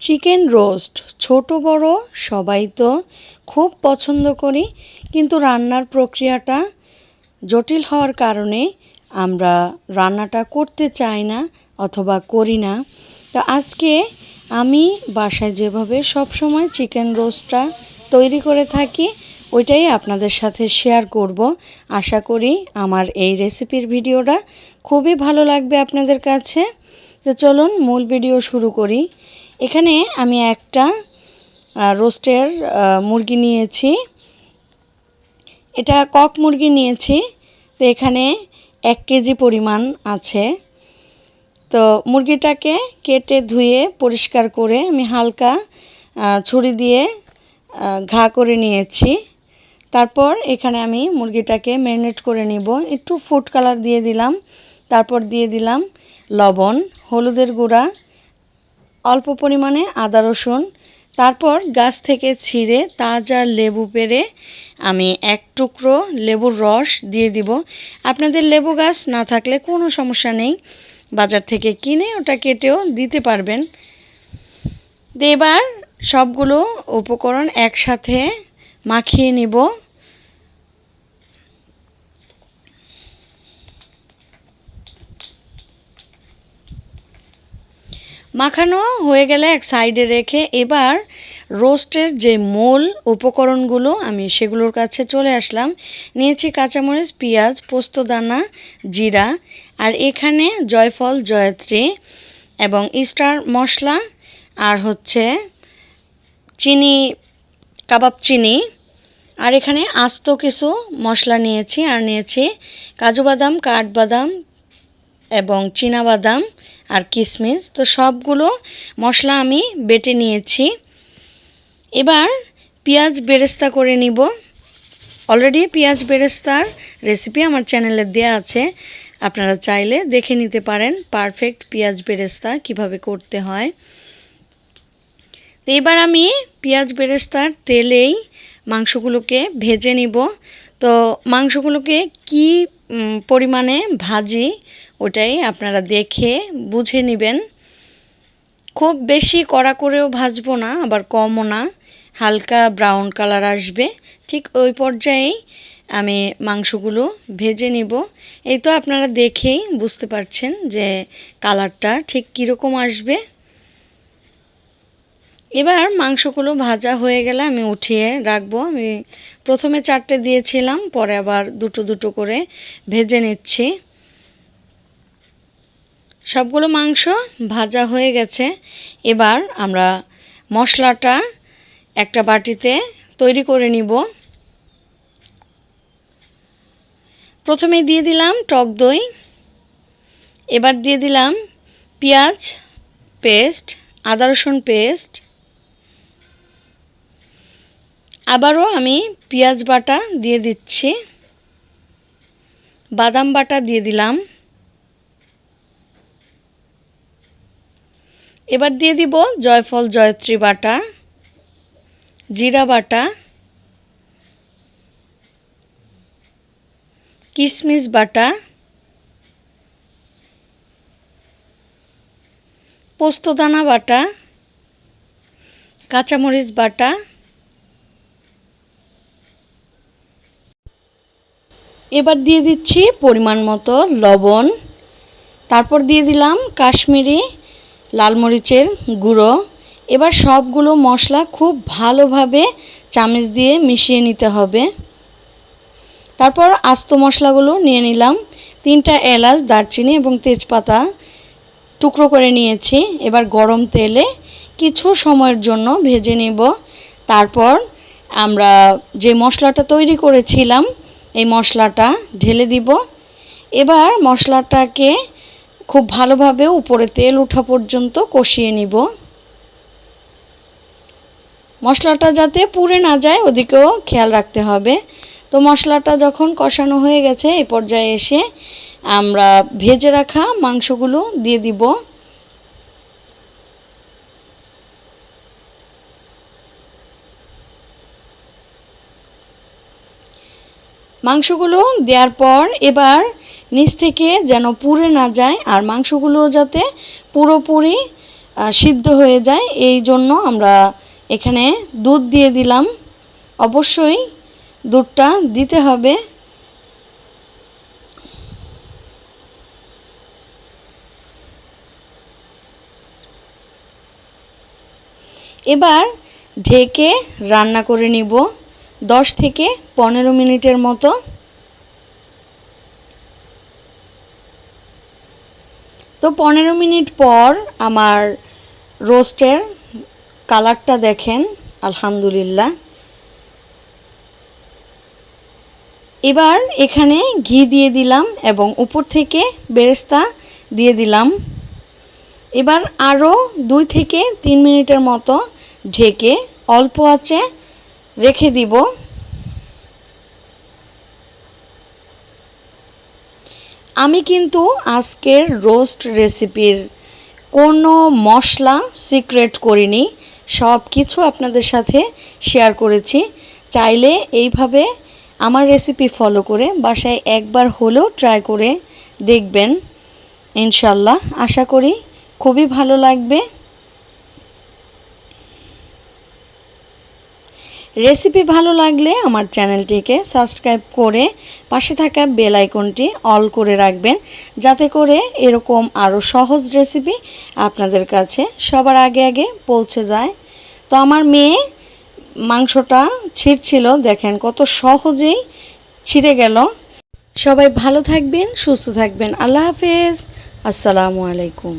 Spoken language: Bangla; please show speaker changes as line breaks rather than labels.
চিকেন রোস্ট, ছোট বড়, সবাই তো খুব পছন্দ করি। কিন্তু রান্নার প্রক্রিয়াটা জটিল হওয়ার কারণে আমরা রান্নাটা করতে চাই না অথবা করি না। তো আজকে আমি বাসায় যেভাবে সব সময় চিকেন রোস্টটা তৈরি করে থাকি, ওইটাই আপনাদের সাথে শেয়ার করব। আশা করি আমার এই রেসিপির ভিডিওটা খুবই ভালো লাগবে আপনাদের কাছে। তো চলুন মূল ভিডিও শুরু করি। এখানে আমি একটা রোস্টের মুরগি নিয়েছি। এটা কক মুরগি নিয়েছি। তো এখানে এক কেজি পরিমাণ আছে। তো মুরগিটাকে কেটে ধুয়ে পরিষ্কার করে আমি হালকা ছুরি দিয়ে ঘা করে নিয়েছি। তারপর এখানে আমি মুরগিটাকে ম্যারিনেট করে নিব। একটু ফুড কালার দিয়ে দিলাম। তারপর দিয়ে দিলাম লবণ, হলুদের গুঁড়া অল্প পরিমাণে আদা রসুন, তারপর গাছ থেকে ছিঁড়ে তাজা লেবু পেরে আমি এক টুকরো লেবুর রস দিয়ে দিব। আপনাদের লেবু গাছ না থাকলে কোনো সমস্যা নেই। বাজার থেকে কিনে ওটা কেটেও দিতে পারবেন। এবার সবগুলো উপকরণ একসাথে মাখিয়ে নিব। মাখানো হয়ে গেলে এক সাইডে রেখে এবার রোস্টের যে মূল উপকরণগুলো, আমি সেগুলোর কাছে চলে আসলাম। নিয়েছি কাঁচামরিচ, পেঁয়াজ পোস্তদানা জিরা আর এখানে জয়ফল, জয়ত্রী এবং স্টার মশলা আর হচ্ছে চিনি, কাবাব চিনি আর এখানে আস্ত কিছু মশলা নিয়েছি। আর নিয়েছি কাজু বাদাম কাঠবাদাম এবং বাদাম আর কিশমিশ তো সবগুলো মশলা আমি বেটে নিয়েছি। এবার পেঁয়াজ বেরেস্তা করে নিব। অলরেডি পেঁয়াজ বেরেস্তার রেসিপি আমার চ্যানেলে দেওয়া আছে। আপনারা চাইলে দেখে নিতে পারেন পারফেক্ট পেঁয়াজ বেরেস্তা কীভাবে করতে হয়। তো এবার আমি পেঁয়াজ বেরেস্তার তেলেই মাংসগুলোকে ভেজে নিব। তো মাংসগুলোকে কি পরিমাণে ভাজি ওটাই আপনারা দেখে বুঝে নেবেন। খুব বেশি কড়া করেও ভাজবো না, আবার কমও না। হালকা ব্রাউন কালার আসবে। ঠিক ওই পর্যায়েই আমি মাংসগুলো ভেজে নিব। এই তো আপনারা দেখেই বুঝতে পারছেন যে কালারটা ঠিক কীরকম আসবে। এবার মাংসগুলো ভাজা হয়ে গেলে আমি উঠিয়ে রাখব। আমি প্রথমে চারটে দিয়েছিলাম, পরে আবার দুটো দুটো করে ভেজে নিচ্ছি। সবগুলো মাংস ভাজা হয়ে গেছে। এবার আমরা মশলাটা একটা বাটিতে তৈরি করে নিব। প্রথমে দিয়ে দিলাম টক দই। এবার দিয়ে দিলাম পেঁয়াজ পেস্ট, আদা রসুন পেস্ট। আবারও আমি পেঁয়াজ বাটা দিয়ে দিচ্ছি। বাদাম বাটা দিয়ে দিলাম। এবার দিয়ে দিব জয়ফল, জয়ত্রী বাটা, জিরা বাটা কিশমিশ বাটা, পোস্তদানা বাটা, কাঁচামরিচ বাটা। এবার দিয়ে দিচ্ছি পরিমাণ মতো লবণ। তারপর দিয়ে দিলাম কাশ্মীরি লাল মরিচের গুঁড়ো। এবার সবগুলো মশলা খুব ভালোভাবে চামচ দিয়ে মিশিয়ে নিতে হবে। তারপর আস্ত মশলাগুলো নিয়ে নিলাম। তিনটা এলাচ, দারচিনি এবং তেজপাতা টুকরো করে নিয়েছি। এবার গরম তেলে কিছু সময়ের জন্য ভেজে নিব। তারপর আমরা যে মশলাটা তৈরি করেছিলাম, এই মশলাটা ঢেলে দিব। এবার মশলাটাকে খুব ভালোভাবে উপরে তেল ওঠা পর্যন্ত কষিয়ে নিব। মশলাটা যাতে পুড়ে না যায় ওদিকেও খেয়াল রাখতে হবে। তো মশলাটা যখন কষানো হয়ে গেছে এই পর্যায়ে এসে আমরা ভেজে রাখা মাংসগুলো দিয়ে দিব। মাংসগুলো দেওয়ার পর এবার নিচ থেকে যেন পুড়ে না যায় আর মাংসগুলো যাতে পুরোপুরি সিদ্ধ হয়ে যায়, এই জন্য আমরা এখানে দুধ দিয়ে দিলাম। অবশ্যই দুধটা দিতে হবে। এবার ঢেকে রান্না করে নিব। দশ থেকে পনেরো মিনিটের মতো। তো পনেরো মিনিট পর আমার রোস্টের কালারটা দেখেন, আলহামদুলিল্লাহ। এবার এখানে ঘি দিয়ে দিলাম এবং উপর থেকে বেরেস্তা দিয়ে দিলাম। এবার আরও দুই থেকে তিন মিনিটের মতো ঢেকে অল্প আঁচে রেখে দিব। আমি কিন্তু আজকের রোস্ট রেসিপির কোনো মশলা সিক্রেট করিনি, সব কিছু আপনাদের সাথে শেয়ার করেছি। চাইলে এইভাবে আমার রেসিপি ফলো করে বাসায় একবার হলেও ট্রাই করে দেখবেন, ইনশাল্লাহ। আশা করি খুবই ভালো লাগবে। রেসিপি ভালো লাগলে আমার চ্যানেলটিকে সাবস্ক্রাইব করে পাশে থাকা বেল আইকনটি অল করে রাখবেন, যাতে করে এরকম আরও সহজ রেসিপি আপনাদের কাছে সবার আগে আগে পৌঁছে যায়। তো আমার মেয়ে মাংসটা ছিঁড়ছিল, দেখেন কত সহজেই ছিঁড়ে গেল। সবাই ভালো থাকবেন, সুস্থ থাকবেন। আল্লাহ হাফেজ। আসসালামু আলাইকুম।